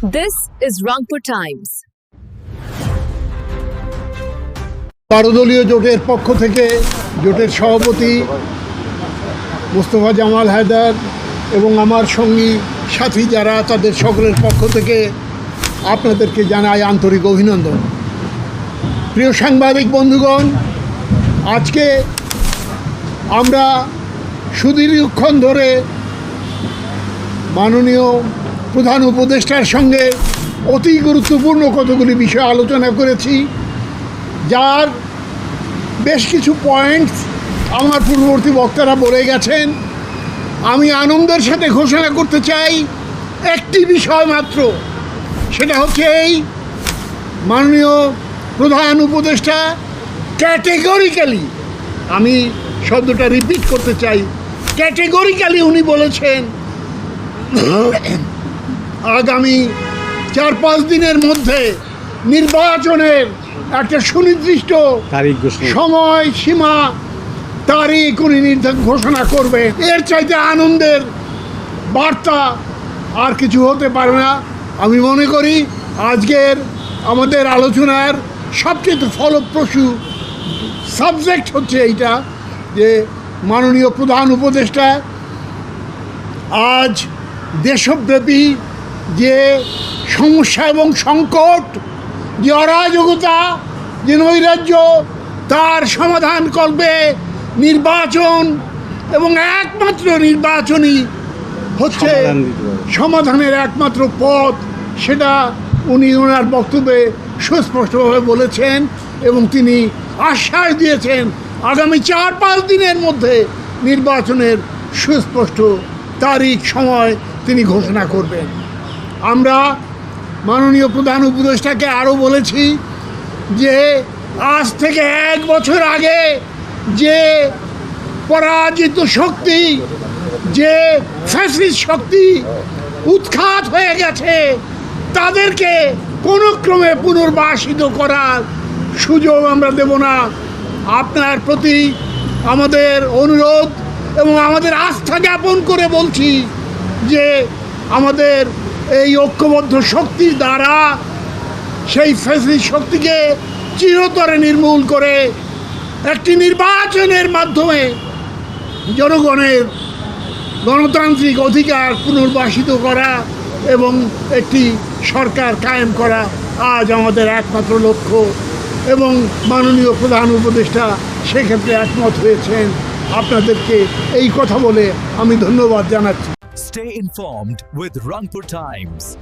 This is Rangpur Times. বারোদলীয় জোটের পক্ষ থেকে জোটের সভাপতি মোস্তফা জামাল হায়দার এবং আমার সঙ্গী সাথী যারা তাদের সকলের পক্ষ থেকে আপনাদেরকে জানাই আন্তরিক অভিনন্দন প্রিয় সাংবাদিক বন্ধুগণ, আজকে আমরা সুদীর্ঘক্ষণ ধরে মাননীয় প্রধান উপদেষ্টার সঙ্গে অতি গুরুত্বপূর্ণ কতগুলি বিষয় আলোচনা করেছি, যার বেশ কিছু পয়েন্টস আমার পূর্ববর্তী বক্তারা বলে গেছেন। আমি আনন্দের সাথে ঘোষণা করতে চাই একটি বিষয় মাত্র, সেটা হচ্ছে এই মাননীয় প্রধান উপদেষ্টা ক্যাটেগরিক্যালি আমি শব্দটা রিপিট করতে চাই ক্যাটেগরিক্যালি উনি বলেছেন আগামী চার পাঁচ দিনের মধ্যে নির্বাচনের একটা সুনির্দিষ্ট সময় সীমা তারিখ উনি নির্ধারণ ঘোষণা করবে। এর চাইতে আনন্দের বার্তা আর কিছু হতে পারে না। আমি মনে করি আজকের আমাদের আলোচনার সবচেয়ে ফলপ্রসূ সাবজেক্ট হচ্ছে এইটা যে মাননীয় প্রধান উপদেষ্টা আজ দেশব্যাপী যে সমস্যা এবং সংকট যে অরাজকতা যে নৈরাজ্য তার সমাধান করবে নির্বাচন এবং একমাত্র নির্বাচনই হচ্ছে। সমাধানের একমাত্র পথ সেটা উনি ওনার বক্তব্যে সুস্পষ্টভাবে বলেছেন এবং তিনি আশ্বাস দিয়েছেন আগামী চার পাঁচ দিনের মধ্যে নির্বাচনের সুস্পষ্ট তারিখ সময় তিনি ঘোষণা করবেন আমরা মাননীয় প্রধান উপদেষ্টাকে আরও বলেছি যে আজ থেকে এক বছর আগে যে পরাজিত শক্তি, যে ফ্যাসিস্ট শক্তি উৎখাত হয়ে গেছে, তাদেরকে কোনো ক্রমে পুনর্বাসিত করার সুযোগ আমরা দেব না। আপনার প্রতি আমাদের অনুরোধ এবং আমাদের আস্থা জ্ঞাপন করে বলছি যে আমাদের এই ঐক্যবদ্ধ শক্তির দ্বারা সেই ফ্যাসিস্ট শক্তিকে চিরতরে নির্মূল করে একটি নির্বাচনের মাধ্যমে জনগণের গণতান্ত্রিক অধিকার পুনর্বাসিত করা এবং একটি সরকার কায়েম করা আজ আমাদের একমাত্র লক্ষ্য এবং মাননীয় প্রধান উপদেষ্টা সেক্ষেত্রে একমত হয়েছেন। আপনাদেরকে এই কথা বলে আমি ধন্যবাদ জানাচ্ছি। Stay informed with Rangpur Times.